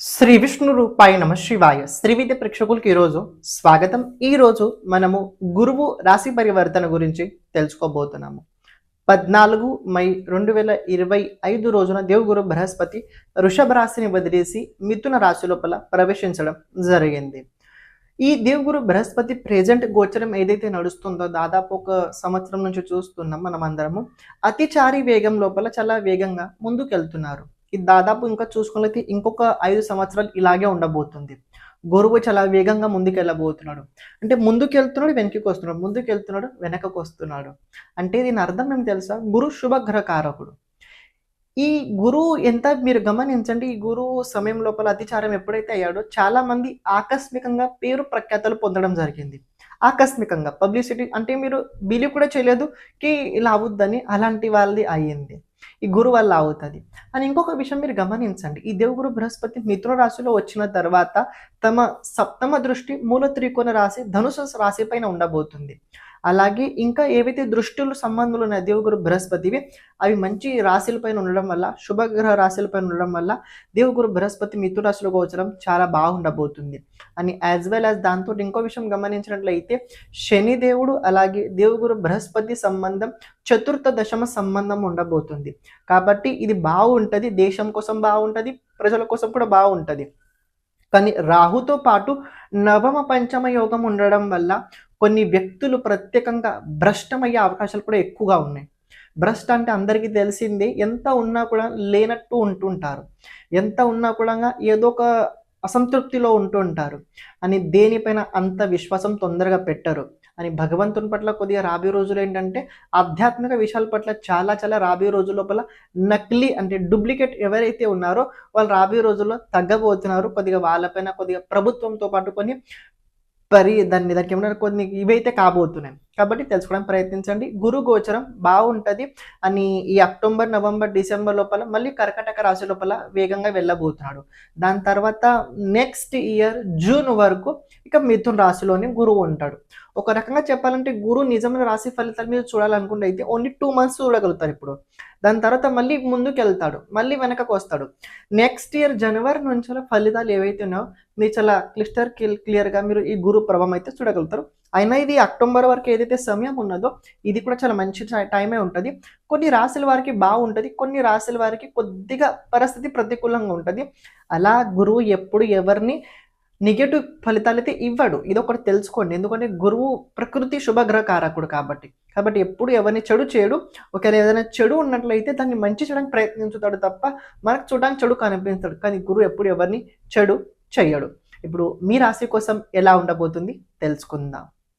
శ్రీ విష్ణు రూపాయ నమ శివాయ. శ్రీ విద్య ప్రేక్షకులకి ఈరోజు స్వాగతం. ఈ రోజు మనము గురువు రాశి పరివర్తన గురించి తెలుసుకోబోతున్నాము. పద్నాలుగు మై రెండు వేల ఇరవై ఐదు రోజున దేవుగురు బృహస్పతి వృషభ రాశిని వదిలేసి మిథున రాశి లోపల ప్రవేశించడం జరిగింది. ఈ దేవుగురు బృహస్పతి ప్రెజెంట్ గోచరం ఏదైతే నడుస్తుందో దాదాపు ఒక సంవత్సరం నుంచి చూస్తున్నాం మనం అందరము అతిచారి వేగం లోపల చాలా వేగంగా ముందుకెళ్తున్నారు. ఇది దాదాపు ఇంకా చూసుకున్నట్లయితే ఇంకొక ఐదు సంవత్సరాలు ఇలాగే ఉండబోతుంది. గురువు చాలా వేగంగా ముందుకెళ్ళబోతున్నాడు. అంటే ముందుకు వెళ్తున్నాడు వెనక్కి వస్తున్నాడు. ముందుకు వెళ్తున్నాడు వెనకకు వస్తున్నాడు. అంటే దీని అర్థం ఏమి తెలుసా? గురు శుభగ్రహ కారకుడు ఈ గురువు ఎంత మీరు గమనించండి ఈ గురువు సమయం లోపల అతిచారం ఎప్పుడైతే అయ్యాడో చాలా మంది ఆకస్మికంగా పేరు ప్రఖ్యాతలు పొందడం జరిగింది. ఆకస్మికంగా. పబ్లిసిటీ అంటే మీరు బిలీవ్ కూడా చేయలేదు కి ఇలా అవుద్దని అలాంటి వాళ్ళది అయ్యింది. ఈ గురు వల్ల అవుతుంది. అని ఇంకొక విషయం మీరు గమనించండి. ఈ దేవుగురు బృహస్పతి మిథున రాశిలో వచ్చిన తర్వాత తమ సప్తమ దృష్టి మూల త్రికోణ రాశి ధనుసు రాశి పైన ఉండబోతుంది. అలాగే ఇంకా ఏవైతే దృష్టిలు సంబంధాలు ఉన్నాయి దేవుగురు బృహస్పతివి అవి మంచి రాశులపైన ఉండడం వల్ల శుభగ్రహ రాశులపైన ఉండడం వల్ల దేవుగురు బృహస్పతి మిథున రాశిలో గోచరం చాలా బాగుండబోతుంది. అని యాజ్ వెల్ యాజ్ దాంతో ఇంకో విషయం గమనించినట్లయితే శని దేవుడు అలాగే దేవుగురు బృహస్పతి సంబంధం చతుర్థ దశమ సంబంధం ఉండబోతుంది. కాబట్టి ఇది బాగుంటుంది దేశం కోసం బాగుంటుంది ప్రజల కోసం కూడా బాగుంటుంది. కానీ రాహుతో పాటు నవమ పంచమ యోగం ఉండడం వల్ల కొన్ని వ్యక్తులు ప్రత్యేకంగా భ్రష్టమయ్యే అవకాశాలు కూడా ఎక్కువగా ఉన్నాయి. భ్రష్ట అంటే అందరికీ తెలిసిందే ఎంత ఉన్నా కూడా లేనట్టు ఉంటుంటారు. ఎంత ఉన్నా కూడా ఏదో ఒక అసంతృప్తిలో ఉంటుంటారు. అని దేనిపైన అంత విశ్వాసం తొందరగా పెట్టరు. అని భగవంతుని పట్ల కొద్దిగా రాబోయే రోజులు ఏంటంటే ఆధ్యాత్మిక విషయాల పట్ల చాలా చాలా రాబోయే రోజుల లోపల నకిలీ అంటే డూప్లికేట్ ఎవరైతే ఉన్నారో వాళ్ళు రాబోయే రోజుల్లో తగ్గబోతున్నారు. కొద్దిగా వాళ్ళపైన కొద్దిగా ప్రభుత్వంతో పాటు కొన్ని పరి దాన్ని దానికి ఏమన్నా కొన్ని ఇవైతే కాబోతున్నాయి. కాబట్టి తెలుసుకోవడానికి ప్రయత్నించండి. గురు గోచరం బాగుంటుంది అని ఈ అక్టోబర్ నవంబర్ డిసెంబర్ లోపల మళ్ళీ కర్కటక రాశి లోపల వేగంగా వెళ్ళబోతున్నాడు. దాని తర్వాత నెక్స్ట్ ఇయర్ జూన్ వరకు ఇక మిథున్ రాశిలోనే గురువు ఉంటాడు. ఒక రకంగా చెప్పాలంటే గురు నిజమైన రాశి ఫలితాలు మీరు చూడాలనుకుంటే అయితే ఓన్లీ టూ మంత్స్ చూడగలుగుతారు ఇప్పుడు. దాని తర్వాత మళ్ళీ ముందుకు వెళ్తాడు మళ్ళీ వెనకకు వస్తాడు. నెక్స్ట్ ఇయర్ జనవరి నుంచి ఫలితాలు ఏవైతే ఉన్నాయో మీరు చాలా క్లిస్టర్ క్లియర్గా మీరు ఈ గురు ప్రభావం అయితే చూడగలుగుతారు. అయినా ఇది అక్టోబర్ వరకు ఏదైతే సమయం ఉన్నదో ఇది కూడా చాలా మంచి టైమే ఉంటుంది. కొన్ని రాశుల వారికి బాగుంటుంది కొన్ని రాశుల వారికి కొద్దిగా పరిస్థితి ప్రతికూలంగా ఉంటుంది. అలా గురువు ఎప్పుడు ఎవరిని నెగటివ్ ఫలితాలు అయితే ఇవ్వడు. ఇది ఒకటి తెలుసుకోండి. ఎందుకంటే గురువు ప్రకృతి శుభగ్రహ కారకుడు కాబట్టి. కాబట్టి ఎప్పుడు ఎవరిని చెడు చేయడు. ఒకవేళ ఏదైనా చెడు ఉన్నట్లయితే దాన్ని మంచి చేయడానికి ప్రయత్నించుతాడు తప్ప మనకు చూడడానికి చెడు కనిపిస్తాడు. కానీ గురువు ఎప్పుడు ఎవరిని చెడు చేయడు. ఇప్పుడు మీ రాశి కోసం ఎలా ఉండబోతుంది? తెలుసుకుందాం.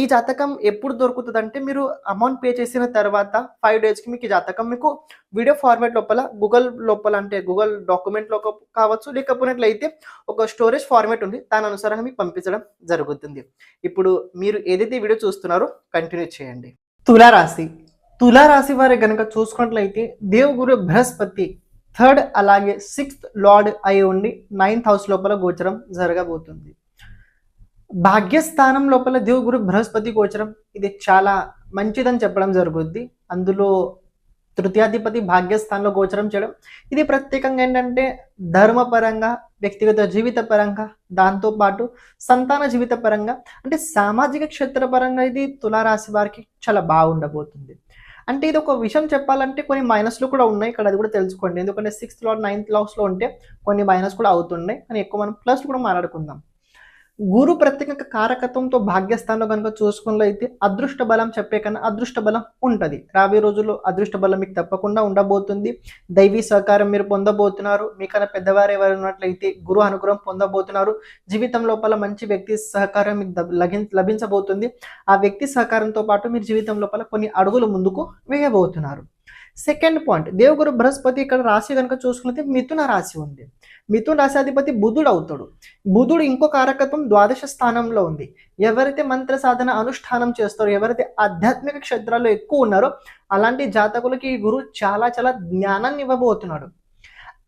ఈ జాతకం ఎప్పుడు దొరుకుతుంది అంటే మీరు అమౌంట్ పే చేసిన తర్వాత ఫైవ్ డేస్కి మీకు ఈ జాతకం మీకు వీడియో ఫార్మాట్ లోపల గూగుల్ లోపల అంటే గూగుల్ డాక్యుమెంట్లో కావచ్చు లేకపోయినట్లయితే ఒక స్టోరేజ్ ఫార్మాట్ ఉంది. దాని అనుసారంగా మీకు పంపించడం జరుగుతుంది. ఇప్పుడు మీరు ఏదైతే వీడియో చూస్తున్నారో కంటిన్యూ చేయండి. తులారాశి. తులారాశి వారి కనుక చూసుకున్నట్లయితే దేవుగురు బృహస్పతి థర్డ్ అలాగే సిక్స్త్ లార్డ్ అయి ఉండి నైన్త్ హౌస్ లోపల గోచరం జరగబోతుంది. భాగ్యస్థానం లోపల దేవుగురు బృహస్పతి గోచరం. ఇది చాలా మంచిదని చెప్పడం జరుగుద్ది. అందులో తృతీయాధిపతి భాగ్యస్థానంలో గోచరం చేయడం. ఇది ప్రత్యేకంగా ఏంటంటే ధర్మపరంగా వ్యక్తిగత జీవిత పరంగా దాంతోపాటు సంతాన జీవిత పరంగా అంటే సామాజిక క్షేత్ర పరంగా ఇది తులారాశి వారికి చాలా బాగుండబోతుంది. అంటే ఇది ఒక విషయం చెప్పాలంటే కొన్ని మైనస్లు కూడా ఉన్నాయి. ఇక్కడ అది కూడా తెలుసుకోండి. ఎందుకంటే సిక్స్త్లో నైన్త్ లాస్లో ఉంటే కొన్ని మైనస్ కూడా అవుతున్నాయి. కానీ ఎక్కువ మనం ప్లస్ కూడా మాట్లాడుకుందాం. గురు ప్రత్యేక కారకత్వంతో భాగ్యస్థానంలో కనుక చూసుకున్నట్లయితే అదృష్ట బలం చెప్పే కన్నా అదృష్ట బలం ఉంటుంది. రాబోయే రోజుల్లో అదృష్ట బలం మీకు తప్పకుండా ఉండబోతుంది. దైవీ సహకారం మీరు పొందబోతున్నారు. మీకన్నా పెద్దవారు ఎవరు ఉన్నట్లయితే గురు అనుగ్రహం పొందబోతున్నారు. జీవితం లోపల మంచి వ్యక్తి సహకారం మీకు లభించబోతుంది. ఆ వ్యక్తి సహకారంతో పాటు మీరు జీవితం లోపల కొన్ని అడుగులు ముందుకు వేయబోతున్నారు. సెకండ్ పాయింట్ దేవగురు బృహస్పతి ఇక్కడ రాశి కనుక చూసుకుంటే మిథున రాశి ఉంది. మిథున రాశాధిపతి బుధుడు అవుతాడు. బుధుడు ఇంకో కారకత్వం ద్వాదశ స్థానంలో ఉంది. ఎవరైతే మంత్ర సాధన అనుష్ఠానం చేస్తారో ఎవరైతే ఆధ్యాత్మిక క్షేత్రాల్లో ఎక్కువ ఉన్నారో అలాంటి జాతకులకి ఈ గురువు చాలా చాలా జ్ఞానాన్ని ఇవ్వబోతున్నాడు.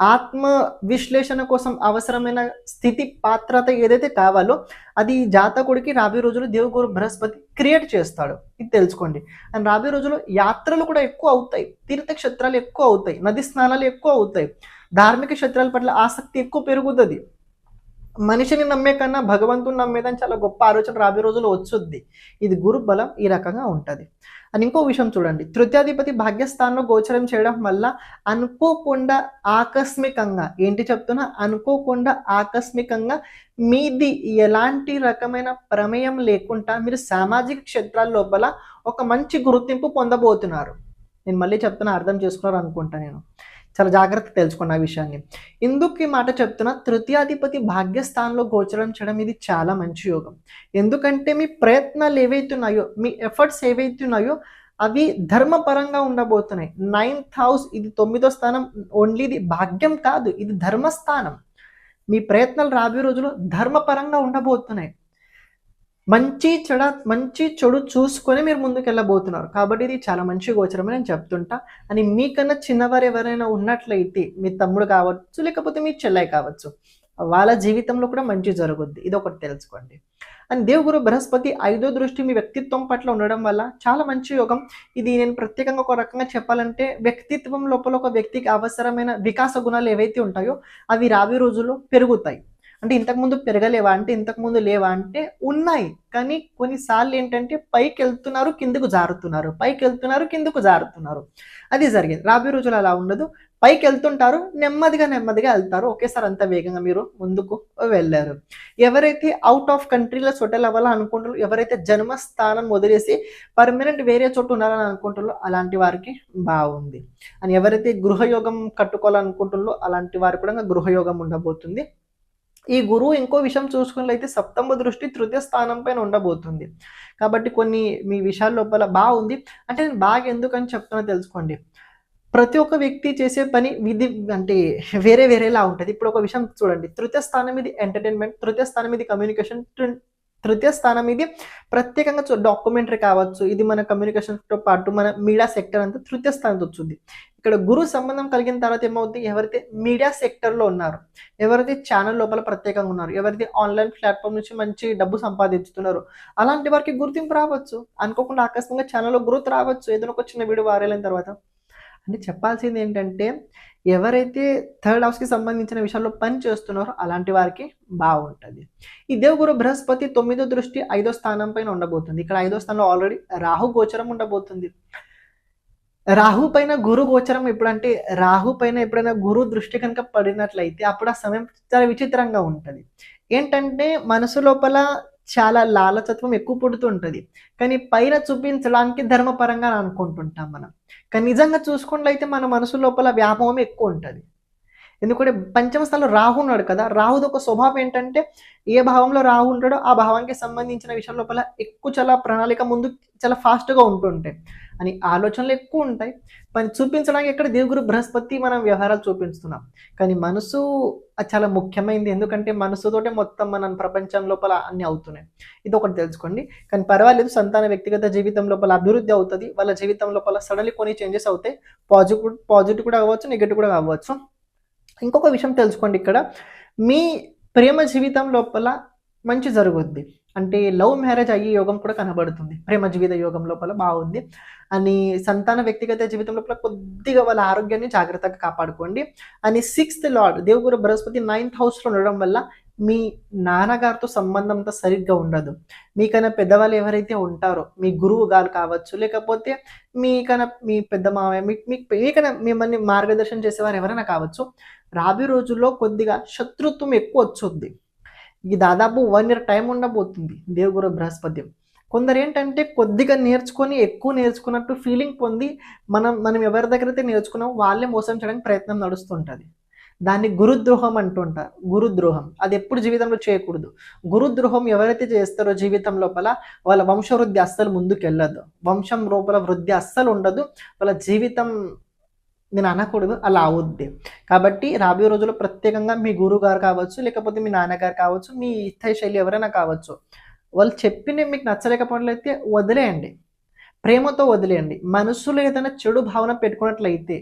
ఆత్మ విశ్లేషణ కోసం అవసరమైన స్థితి పాత్రత ఏదైతే కావాలో అది జాతకుడికి రాబోయే రోజులు దేవగురు బృహస్పతి క్రియేట్ చేస్తాడు. ఇది తెలుసుకోండి. అండ్ రాబోయే రోజుల్లో యాత్రలు కూడా ఎక్కువ అవుతాయి. తీర్థక్షేత్రాలు ఎక్కువ అవుతాయి. నది స్నానాలు ఎక్కువ అవుతాయి. ధార్మిక క్షేత్రాల పట్ల ఆసక్తి ఎక్కువ పెరుగుతుంది. మనిషిని నమ్మే కన్నా భగవంతుని నమ్మేదని చాలా గొప్ప ఆలోచన రాబోయే రోజుల్లో వచ్చుద్ది. ఇది గురు బలం ఈ రకంగా ఉంటుంది. అని ఇంకో విషయం చూడండి. తృతీయాధిపతి భాగ్యస్థానంలో గోచరం చేయడం వల్ల అనుకోకుండా ఆకస్మికంగా ఏంటి చెప్తున్నా? అనుకోకుండా ఆకస్మికంగా మీది ఎలాంటి రకమైన ప్రమేయం లేకుండా మీరు సామాజిక క్షేత్రాల లోపల ఒక మంచి గుర్తింపు పొందబోతున్నారు. నేను మళ్ళీ చెప్తున్నా అర్థం చేసుకున్నారు అనుకుంటా నేను. చాలా జాగ్రత్త తెలుసుకున్న విషయాన్ని. ఎందుకు ఈ మాట చెప్తున్నా తృతీయాధిపతి భాగ్యస్థానంలో గోచరం చేయడం ఇది చాలా మంచి యోగం. ఎందుకంటే మీ ప్రయత్నాలు ఏవైతున్నాయో మీ ఎఫర్ట్స్ ఏవైతున్నాయో అవి ధర్మపరంగా ఉండబోతున్నాయి. నైన్త్ హౌస్ ఇది తొమ్మిదో స్థానం ఓన్లీ ఇది భాగ్యం కాదు ఇది ధర్మస్థానం. మీ ప్రయత్నాలు రాబోయే రోజుల్లో ధర్మపరంగా ఉండబోతున్నాయి. మంచి చెడ మంచి చెడు చూసుకొని మీరు ముందుకెళ్ళబోతున్నారు. కాబట్టి ఇది చాలా మంచి గోచరమని నేను చెప్తుంటా. అని మీకన్నా చిన్నవారు ఎవరైనా ఉన్నట్లయితే మీ తమ్ముడు కావచ్చు లేకపోతే మీ చెల్లె కావచ్చు వాళ్ళ జీవితంలో కూడా మంచి జరుగుద్ది. ఇది ఒకటి తెలుసుకోండి. అండ్ దేవుగురు బృహస్పతి ఐదో దృష్టి మీ వ్యక్తిత్వం పట్ల ఉండడం వల్ల చాలా మంచి యోగం. ఇది నేను ప్రత్యేకంగా ఒక రకంగా చెప్పాలంటే వ్యక్తిత్వం లోపల ఒక వ్యక్తికి అవసరమైన వికాస గుణాలు ఏవైతే ఉంటాయో అవి రాబోయే రోజుల్లో పెరుగుతాయి. అంటే ఇంతకుముందు పెరగలేవా? అంటే ఇంతకుముందు లేవా? అంటే ఉన్నాయి. కానీ కొన్నిసార్లు ఏంటంటే పైకి వెళ్తున్నారు కిందకు జారుతున్నారు. పైకి వెళ్తున్నారు కిందకు జారుతున్నారు. అది జరిగింది. రాబోయే రోజులు అలా ఉండదు. పైకి వెళ్తుంటారు నెమ్మదిగా నెమ్మదిగా వెళ్తారు. ఒకేసారి అంత వేగంగా మీరు ముందుకు వెళ్ళారు. ఎవరైతే అవుట్ ఆఫ్ కంట్రీలో సెటిల్ అవ్వాలని అనుకుంటారో ఎవరైతే జన్మస్థానం వదిలేసి పర్మనెంట్ వేరే చోటు ఉండాలని అనుకుంటారో అలాంటి వారికి బాగుంది. అని ఎవరైతే గృహయోగం కట్టుకోవాలనుకుంటున్నారో అలాంటి వారికి కూడా గృహయోగం ఉండబోతుంది. ఈ గురువు ఇంకో విషయం చూసుకున్నట్లయితే సప్తమ దృష్టి తృతీయ స్థానం పైన ఉండబోతుంది. కాబట్టి కొన్ని మీ విషయాల లోపల బాగుంది అంటే నేను బాగా ఎందుకని చెప్తున్నా తెలుసుకోండి. ప్రతి ఒక్క వ్యక్తి చేసే పని విధి అంటే వేరే వేరేలా ఉంటుంది. ఇప్పుడు ఒక విషయం చూడండి. తృతీయ స్థానం ఇది ఎంటర్టైన్మెంట్ తృతీయ స్థానం ఇది కమ్యూనికేషన్ తృతీయ స్థానం ఇది. ప్రత్యేకంగా డాక్యుమెంటరీ కావచ్చు ఇది మన కమ్యూనికేషన్తో పాటు మన మీడియా సెక్టర్ అంతా తృతీయ స్థానం వచ్చింది. ఇక్కడ గురు సంబంధం కలిగిన తర్వాత ఏమవుతుంది ఎవరైతే మీడియా సెక్టర్లో ఉన్నారు ఎవరైతే ఛానల్ లోపల ప్రత్యేకంగా ఉన్నారు ఎవరైతే ఆన్లైన్ ప్లాట్ఫామ్ నుంచి మంచి డబ్బు సంపాదించుతున్నారు అలాంటి వారికి గుర్తింపు రావచ్చు. అనుకోకుండా ఆకస్మికంగా ఛానల్లో గ్రోత్ రావచ్చు. ఏదైనా ఒక చిన్న వీడియో వారైన తర్వాత. అంటే చెప్పాల్సింది ఏంటంటే ఎవరైతే థర్డ్ హౌస్కి సంబంధించిన విషయాల్లో పని చేస్తున్నారో అలాంటి వారికి బాగుంటుంది. ఈ దేవుగురు బృహస్పతి తొమ్మిదో దృష్టి ఐదో స్థానం పైన ఉండబోతుంది. ఇక్కడ ఐదో స్థానంలో ఆల్రెడీ రాహు గోచరం ఉండబోతుంది. రాహు పైన గురు గోచరం ఎప్పుడంటే రాహు పైన ఎప్పుడైనా గురు దృష్టి కనుక పడినట్లయితే అప్పుడు ఆ సమయం చాలా విచిత్రంగా ఉంటుంది. ఏంటంటే మనసు లోపల చాలా లాలచత్వం ఎక్కువ పుడుతుంటుంది. కానీ పైన చూపించడానికి ధర్మపరంగా అనుకుంటుంటాం మనం. కానీ నిజంగా చూసుకున్నట్లయితే మన మనసు లోపల వ్యామోహం ఎక్కువ ఉంటుంది. ఎందుకంటే పంచమ స్థలంలో రాహు ఉన్నాడు కదా రాహుది ఒక స్వభావం ఏంటంటే ఏ భావంలో రాహు ఉంటాడో ఆ భావానికి సంబంధించిన విషయం లోపల ఎక్కువ చాలా ప్రణాళిక ముందు చాలా ఫాస్ట్గా ఉంటుంటాయి. అని ఆలోచనలు ఎక్కువ ఉంటాయి. పని చూపించడానికి ఎక్కడ దేవుగురు బృహస్పతి మనం వ్యవహారాలు చూపిస్తున్నాం కానీ మనసు అది చాలా ముఖ్యమైనది ఎందుకంటే మనసుతోటే మొత్తం మన ప్రపంచం లోపల అన్ని అవుతున్నాయి. ఇది ఒకటి తెలుసుకోండి. కానీ పర్వాలేదు సంతాన వ్యక్తిగత జీవితం లోపల అభివృద్ధి అవుతుంది. వాళ్ళ జీవితం లోపల సడన్లీ కొన్ని చేంజెస్ అవుతాయి. పాజిటివ్ పాజిటివ్ కూడా అవ్వచ్చు నెగిటివ్ కూడా అవ్వచ్చు ఇంకొక విషయం తెలుసుకోండి ఇక్కడ. మీ ప్రేమ జీవితం లోపల మంచి జరుగుద్ది. అంటే లవ్ మ్యారేజ్ అయ్యే యోగం కూడా కనబడుతుంది. ప్రేమ జీవిత యోగం లోపల బాగుంది. అని సంతాన వ్యక్తిగత జీవితం లోపల కొద్దిగా వాళ్ళ ఆరోగ్యాన్ని జాగ్రత్తగా కాపాడుకోండి. అని సిక్స్త్ లార్డ్ దేవుగురు బృహస్పతి నైన్త్ హౌస్లో ఉండడం వల్ల మీ నాన్నగారితో సంబంధం అంతా సరిగ్గా ఉండదు. మీకన్నా పెద్దవాళ్ళు ఎవరైతే ఉంటారో మీ గురువు గారు కావచ్చు లేకపోతే మీకన్నా మీ పెద్ద మావయ్య మీ మీ మీకన్నా మిమ్మల్ని మార్గదర్శనం చేసేవారు ఎవరైనా కావచ్చు రాబోయే రోజుల్లో కొద్దిగా శత్రుత్వం ఎక్కువ వచ్చుద్ది ఇది దాదాపు వన్ ఇయర్ టైం ఉండబోతుంది దేవగురు బృహస్పతి. కొందరు ఏంటంటే కొద్దిగా నేర్చుకొని ఎక్కువ నేర్చుకున్నట్టు ఫీలింగ్ పొంది మనం మనం ఎవరి దగ్గర అయితే నేర్చుకున్నామో వాళ్ళే మోసం చేయడానికి ప్రయత్నం నడుస్తుంటుంది. దాన్ని గురుద్రోహం అంటుంటారు గురుద్రోహం. అది ఎప్పుడు జీవితంలో చేయకూడదు. గురుద్రోహం ఎవరైతే చేస్తారో జీవితం లోపల వాళ్ళ వంశవృద్ధి అస్సలు ముందుకు వెళ్ళదు వంశం లోపల వృద్ధి అస్సలు ఉండదు. వాళ్ళ జీవితం నేను అనకూడదు అలా అవుద్ది. కాబట్టి రాబోయే రోజుల్లో ప్రత్యేకంగా మీ గురువు గారు కావచ్చు లేకపోతే మీ నాన్నగారు కావచ్చు మీ ఇష్ట శైలి ఎవరైనా కావచ్చు వాళ్ళు చెప్పిన మీకు నచ్చలేకపోయినట్లయితే వదిలేయండి. ప్రేమతో వదిలేయండి. మనసులో ఏదైనా చెడు భావన పెట్టుకున్నట్లయితే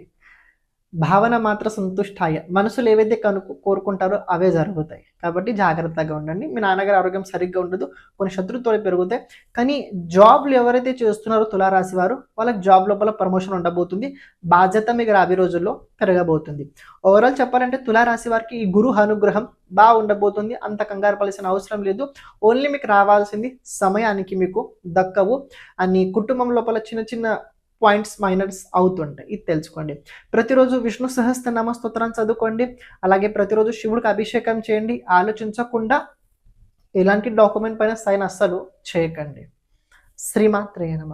భావన మాత్రం సంతుష్టాయ. మనసులు ఏవైతే కను కోరుకుంటారో అవే జరుగుతాయి. కాబట్టి జాగ్రత్తగా ఉండండి. మీ నాన్నగారి ఆరోగ్యం సరిగ్గా ఉండదు. కొన్ని శత్రుత్వాలు పెరుగుతాయి. కానీ జాబ్లు ఎవరైతే చేస్తున్నారో తులారాశి వారు వాళ్ళకి జాబ్ లోపల ప్రమోషన్ ఉండబోతుంది. బాధ్యత మీకు రాబోయే రోజుల్లో పెరగబోతుంది. ఓవరాల్ చెప్పాలంటే తులారాశి వారికి ఈ గురు అనుగ్రహం బాగా ఉండబోతుంది. అంత కంగారు పడాల్సిన అవసరం లేదు. ఓన్లీ మీకు రావాల్సింది సమయానికి మీకు దక్కవు. అని కుటుంబం లోపల చిన్న చిన్న పాయింట్స్ మైనర్స్ అవుతుంటాయి. ఇది తెలుసుకోండి. ప్రతిరోజు విష్ణు సహస్రనామ స్తోత్రం చదువుకోండి. అలాగే ప్రతిరోజు శివుడికి అభిషేకం చేయండి. ఆలోచించకుండా ఎలాంటి డాక్యుమెంట్ పైన సైన్ అస్సలు చేయకండి. శ్రీమాత్రేయ నమ.